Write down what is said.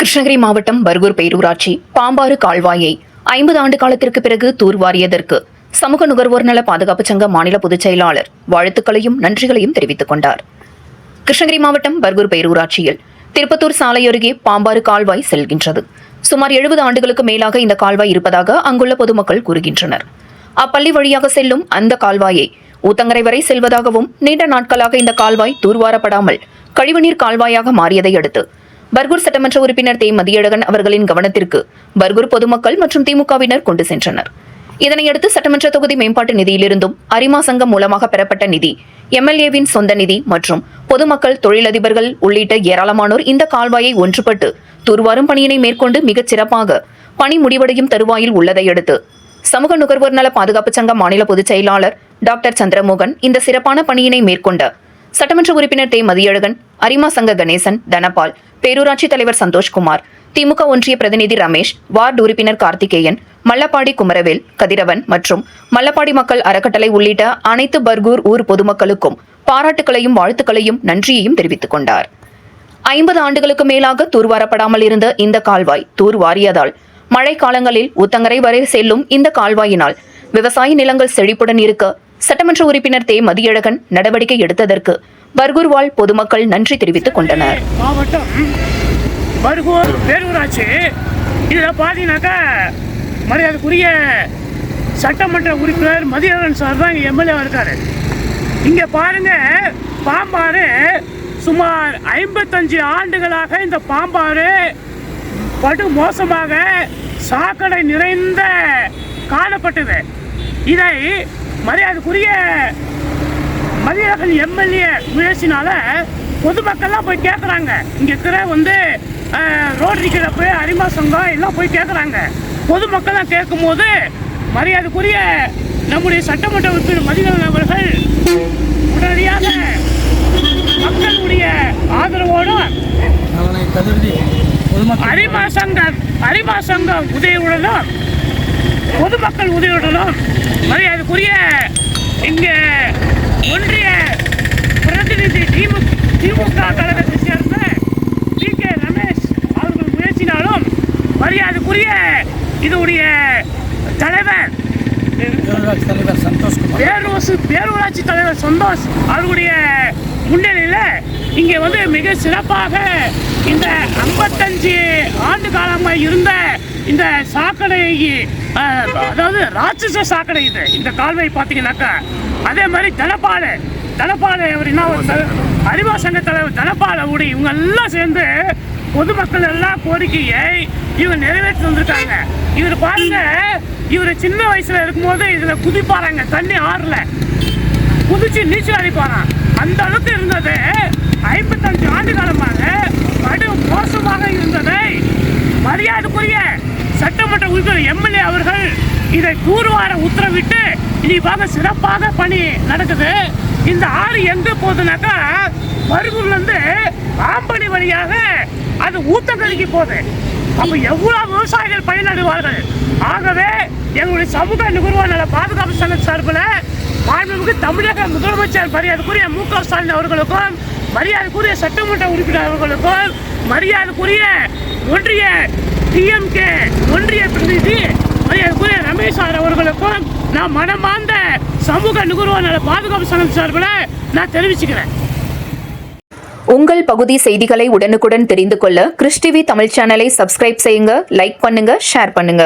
கிருஷ்ணகிரி மாவட்டம் பர்கூர் பேரூராட்சி பாம்பாறு கால்வாயை ஐம்பது ஆண்டு காலத்திற்கு பிறகு தூர்வாரியதற்கு சமூக நுகர்வோர் நல பாதுகாப்பு சங்க மாநில பொதுச் செயலாளர் வாழ்த்துக்களையும் நன்றிகளையும் தெரிவித்துக் கொண்டார். கிருஷ்ணகிரி மாவட்டம் பர்கூர் பேரூராட்சியில் திருப்பத்தூர் சாலை அருகே பாம்பாறு கால்வாய் செல்கின்றது. சுமார் எழுபது ஆண்டுகளுக்கு மேலாக இந்த கால்வாய் இருப்பதாக அங்குள்ள பொதுமக்கள் கூறுகின்றனர். அப்பள்ளி வழியாக செல்லும் அந்த கால்வாயை ஊத்தங்கரை வரை செல்வதாகவும் நீண்ட நாட்களாக இந்த கால்வாய் தூர்வாரப்படாமல் கழிவுநீர் கால்வாயாக மாறியதை அடுத்து பர்கூர் சட்டமன்ற உறுப்பினர் தே. மதியழகன் அவர்களின் கவனத்திற்கு பர்கூர் பொதுமக்கள் மற்றும் திமுகவினர் கொண்டு சென்றனர். இதனையடுத்து சட்டமன்ற தொகுதி மேம்பாட்டு நிதியிலிருந்தும் அரிமா சங்கம் மூலமாக பெறப்பட்ட நிதி எம்எல்ஏவின் சொந்த நிதி மற்றும் பொதுமக்கள் தொழிலதிபர்கள் உள்ளிட்ட ஏராளமானோர் இந்த கால்வாயை ஒன்றுபட்டு தூர்வாரும் பணியினை மேற்கொண்டு மிகச் சிறப்பாக பணி முடிவடையும் தருவாயில் உள்ளதையடுத்து சமூக நுகர்வோர் நல பாதுகாப்பு சங்க மாநில பொதுச் செயலாளர் டாக்டர் சந்திரமோகன் இந்த சிறப்பான பணியினை மேற்கொண்ட சட்டமன்ற உறுப்பினர் தே மதியழகன் அரிமா சங்க கணேசன் தனபால் பேரூராட்சி தலைவர் சந்தோஷ்குமார் திமுக ஒன்றிய பிரதிநிதி ரமேஷ் வார்டு உறுப்பினர் கார்த்திகேயன் மல்லப்பாடி குமரவேல் கதிரவன் மற்றும் மல்லப்பாடி மக்கள் அறக்கட்டளை உள்ளிட்ட அனைத்து பர்கூர் ஊர் பொதுமக்களுக்கும் பாராட்டுகளையும் வாழ்த்துக்களையும் நன்றியையும் தெரிவித்துக் கொண்டார். ஐம்பது ஆண்டுகளுக்கு மேலாக தூர்வாரப்படாமல் இருந்த இந்த கால்வாய் தூர்வாரியதால் மழை காலங்களில் வரை செல்லும் இந்த கால்வாயினால் விவசாய நிலங்கள் செழிப்புடன் இருக்க சட்டமன்ற உறுப்பினர் தே. மதியழகன் நடவடிக்கை எடுத்ததற்கு பர்கூர் வாழ் பொதுமக்கள் நன்றி தெரிவித்துக் கொண்டனர். மாவட்டம் பர்கூர் பேரூராட்சி. இதில் பார்த்தீங்கன்னாக்கா மரியாதைக்குரிய சட்டமன்ற உறுப்பினர் மதியழகன் சார் தான் இங்கே எம்எல்ஏவாக இருக்காரு. இங்கே பாருங்க பாம்பாறு சுமார் ஐம்பத்தஞ்சு ஆண்டுகளாக இந்த பாம்பாறு படு மோசமாக சாக்கடை நிறைந்த காணப்பட்டது. இதை மரியாதைக்குரிய மதியழகன் எம்எல்ஏ முயற்சினால பொதுமக்கள்லாம் போய் கேட்குறாங்க இங்கே இருக்கிற வந்து ரோட்டரி கிளப்பு அரிமா சங்கம் எல்லாம் போய் கேட்குறாங்க பொதுமக்கள்லாம் கேட்கும்போது மரியாதைக்குரிய நம்முடைய சட்டமன்ற உறுப்பினர் மதியழகன் அவர்கள் உடனடியாக மக்களுடைய ஆதரவோடும் நலனை கருதி பொதுமக்கள் அரிமா சங்க அரிமா சங்கம் உதவியுடனும் பொதுமக்கள் உதவியுடனும் மரியாதைக்குரிய இங்கே ஒன்றிய பிரதிநிதி திமுக திமுக கழகத்தை சேர்ந்த பி கே ரமேஷ் அவர்கள் முயற்சினாலும் மரியாதைக்குரிய இதனுடைய தலைவர் தலைவர் சந்தோஷ் பேரூசு பேரூராட்சி தலைவர் சந்தோஷ் அவருடைய முன்னிலையில் இங்கே வந்து மிக சிறப்பாக இந்த ஐம்பத்தஞ்சு ஆண்டு காலமாக இருந்த இந்த சாக்கடை அதாவது ராட்சச சாக்கடை இது. இந்த கால்வாய் பார்த்தீங்கன்னாக்கா அதே மாதிரி தனப்பாடு தனப்பாடு அவர் என்ன ஒரு அறிவா சங்க தலைவர் தனப்பாடு ஊடி இவங்க எல்லாம் சேர்ந்து பொதுமக்கள் எல்லாம் கோரிக்கையை இவங்க நிறைவேற்றி வந்திருக்காங்க இவர் பாருங்க இவர் சின்ன வயசுல இருக்கும்போது இதுல குதிப்பாராங்க தண்ணி ஆறுல. குதிச்சு நீச்சல் அடிப்பாராம் அந்த அளவுக்கு இருந்தது ஐம்பத்தஞ்சு ஆண்டு காலமாக கடும் மோசமாக இருந்ததை மரியாதைக்குரிய சட்டமன்ற எம்எல்ஏ அவர்கள் இதை கூறுவார உத்தரவிட்டு இன்னைக்கு சிறப்பாக பணி நடக்குது. இந்த ஆறு எங்க போகுதுனாக்கா பருகூர்ல இருந்து ஆம்படி வழியாக அது ஊத்தங்கரைக்கு போகுது. அப்போ எவ்வளோ விவசாயிகள் பயனடைவார்கள்? ஆகவே எங்களுடைய சமூக நுகர்வோர் நல பாதுகாப்பு சங்க சார்பில் மாண்புமிகு தமிழக முதலமைச்சர் மரியாதைக்குரிய மு க ஸ்டாலின் அவர்களுக்கும் மரியாதைக்குரிய சட்டமன்ற உறுப்பினர் அவர்களுக்கும் மரியாதைக்குரிய ஒன்றிய டிஎம்கே ஒன்றிய பிரதிநிதி மரியாதைக்குரிய ரமேஷ் சார் அவர்களுக்கும் நான் மனமார்ந்த சமூக நுகர்வோர் நல பாதுகாப்பு சங்கம் சார்பில் நான் தெரிவிச்சுக்கிறேன். உங்கள் பகுதி செய்திகளை உடனுக்குடன் தெரிந்து கொள்ள கிறிஸ்டிவி தமிழ் சேனலை சப்ஸ்கிரைப் செய்யுங்க லைக் பண்ணுங்க ஷேர் பண்ணுங்க.